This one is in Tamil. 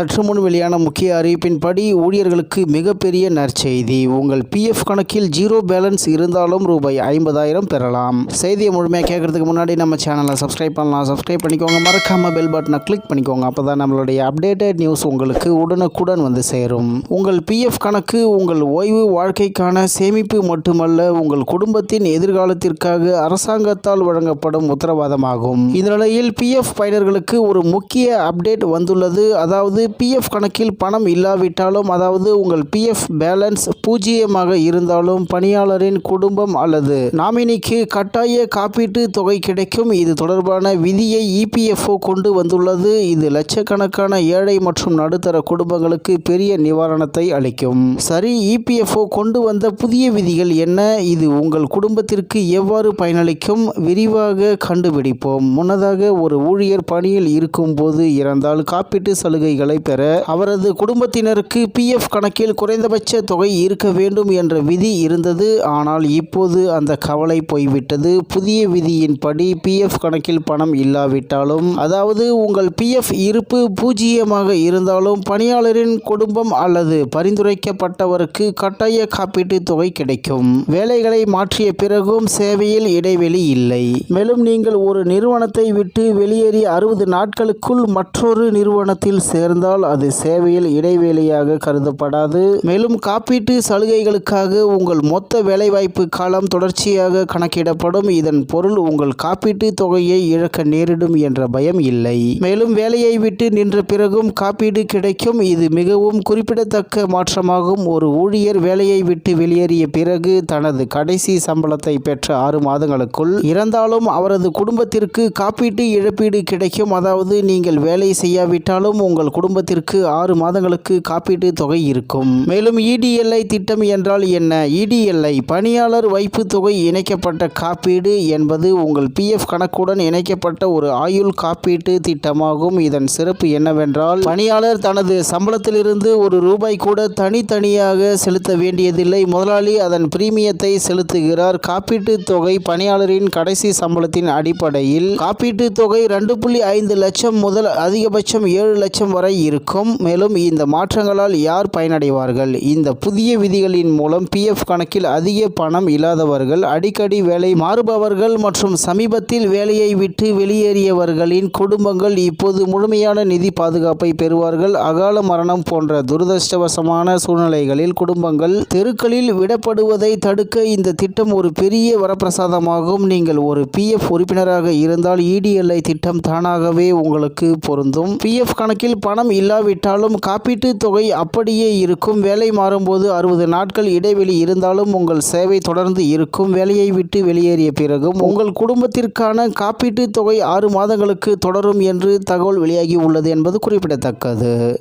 சற்று முன் வெளியான முக்கிய அறிவிப்பின்படி ஊழியர்களுக்கு மிகப்பெரிய நற்செய்தி. உங்கள் பிஎஃப் கணக்கில் ஜீரோ பேலன்ஸ் இருந்தாலும் ரூபாய் ஐம்பதாயிரம் பெறலாம். செய்தியை முழுமையாக கேட்கறதுக்கு முன்னாடி நம்ம சேனலை சப்ஸ்கிரைப் பண்ணலாம். சப்ஸ்கிரைப் பண்ணிக்கோங்க. மறக்காம பெல் பட்டனை கிளிக் பண்ணிக்கோங்க. அப்போ தான் நம்மளுடைய அப்டேட்டட் நியூஸ் உங்களுக்கு உடனுக்குடன் வந்து சேரும். உங்கள் பிஎஃப் கணக்கு உங்கள் ஓய்வு வாழ்க்கைக்கான சேமிப்பு மட்டுமல்ல உங்கள் குடும்பத்தின் எதிர்காலத்திற்காக அரசாங்கத்தால் வழங்கப்படும் உத்தரவாதமாகும். இந்த நிலையில் பிஎஃப் பயனர்களுக்கு ஒரு முக்கிய அப்டேட் வந்துள்ளது. அதாவது பிஎஃப் கணக்கில் பணம் இல்லாவிட்டாலும் அதாவது உங்கள் பிஎஃப் பேலன்ஸ் பூஜ்ஜியமாக இருந்தாலும் பணியாளரின் குடும்பம் அல்லது நாமினிக்கு கட்டாய காப்பீட்டு தொகை கிடைக்கும். இது தொடர்பான விதியை இபிஎஃப்ஓ கொண்டு வந்துள்ளது. இது லட்சக்கணக்கான ஏழை மற்றும் நடுத்தர குடும்பங்களுக்கு பெரிய நிவாரணத்தை அளிக்கும். சரி இபிஎஃப்ஓ கொண்டு வந்த புதிய விதிகள் என்ன? இது உங்கள் குடும்பத்திற்கு எவ்வாறு பயனளிக்கும்? விரிவாக கண்டுபிடிப்போம். முன்னதாக ஒரு ஊழியர் பணியில் இருக்கும்போது இறந்தால் காப்பீட்டு சலுகைகளை பெற அவரது குடும்பத்தினருக்கு பிஎஃப் கணக்கில் குறைந்தபட்ச தொகை இருக்க வேண்டும் என்ற விதி இருந்தது. ஆனால் இப்போது அந்த கவலை போய்விட்டது. புதிய விதியின்படி பிஎஃப் கணக்கில் பணம் இல்லாவிட்டாலும் அதாவது உங்கள் பிஎஃப் இருப்பு பூஜ்ஜியமாக இருந்தாலும் பணியாளரின் குடும்பம் அல்லது பரிந்துரைக்கப்பட்டவருக்கு கட்டாய காப்பீட்டு தொகை கிடைக்கும். வேலைகளை மாற்றிய பிறகும் சேவையில் இடைவெளி இல்லை. மேலும் நீங்கள் ஒரு நிறுவனத்தை விட்டு வெளியேறி அறுபது நாட்களுக்குள் மற்றொரு நிறுவனத்தில் இருந்தால் அது சேவையில் இடைவேளையாக கருதப்படாது. மேலும் காப்பீட்டு சலுகைகளுக்காக உங்கள் மொத்த வேலைவாய்ப்பு காலம் தொடர்ச்சியாக கணக்கிடப்படும். இதன் பொருள் உங்கள் காப்பீட்டு தொகையை இழக்க நேரிடும் என்ற பயம் இல்லை. மேலும் வேலையை விட்டு நின்ற பிறகும் காப்பீடு கிடைக்கும். இது மிகவும் குறிப்பிடத்தக்க மாற்றமாகும். ஒரு ஊழியர் வேலையை விட்டு வெளியேறிய பிறகு தனது கடைசி சம்பளத்தை பெற்ற ஆறு மாதங்களுக்குள் இறந்தாலும் அவரது குடும்பத்திற்கு காப்பீட்டு இழப்பீடு கிடைக்கும். அதாவது நீங்கள் வேலை செய்யாவிட்டாலும் உங்கள் குடும்பத்திற்கு ஆறு மாதங்களுக்கு காப்பீட்டு தொகை இருக்கும். மேலும் இடிஎல்ஐ திட்டம் என்றால் என்ன? இடிஎல்ஐ பணியாளர் வைப்பு தொகை இணைக்கப்பட்ட காப்பீடு என்பது உங்கள் பிஎஃப் கணக்குடன் இணைக்கப்பட்ட ஒரு ஆயுள் காப்பீட்டு திட்டமாகும். இதன் சிறப்பு என்னவென்றால் பணியாளர் தனது சம்பளத்திலிருந்து ஒரு ரூபாய் கூட தனித்தனியாக செலுத்த வேண்டியதில்லை. முதலாளி அதன் பிரீமியத்தை செலுத்துகிறார். காப்பீட்டு தொகை பணியாளரின் கடைசி சம்பளத்தின் அடிப்படையில் காப்பீட்டு தொகை ரெண்டு புள்ளி ஐந்து லட்சம் முதல் அதிகபட்சம் ஏழு லட்சம் வரை இருக்கும். மேலும் இந்த மாற்றங்களால் யார் பயனடைவார்கள்? இந்த புதிய விதிகளின் மூலம் பிஎஃப் கணக்கில் அதிக பணம் இல்லாதவர்கள் அடிக்கடி வேலை மாறுபவர்கள் மற்றும் சமீபத்தில் வேலையை விட்டு வெளியேறியவர்களின் குடும்பங்கள் இப்போது முழுமையான நிதி பாதுகாப்பை பெறுவார்கள். அகால மரணம் போன்ற துரதிருஷ்டவசமான சூழ்நிலைகளில் குடும்பங்கள் தெருக்களில் விடப்படுவதை தடுக்க இந்த திட்டம் ஒரு பெரிய வரப்பிரசாதமாகும். நீங்கள் ஒரு பிஎஃப் உறுப்பினராக இருந்தால் இடிஎல்ஐ திட்டம் தானாகவே உங்களுக்கு பொருந்தும். பிஎஃப் கணக்கில் பணம் இல்லாவிட்டாலும் காப்பீட்டு தொகை அப்படியே இருக்கும். வேலை மாறும்போது அறுபது நாட்கள் இடைவெளி இருந்தாலும் உங்கள் சேவை தொடர்ந்து இருக்கும். வேலையை விட்டு வெளியேறிய பிறகும் உங்கள் குடும்பத்திற்கான காப்பீட்டு தொகை ஆறு மாதங்களுக்கு தொடரும் என்று தகவல் வெளியாகி உள்ளது என்பது குறிப்பிடத்தக்கது.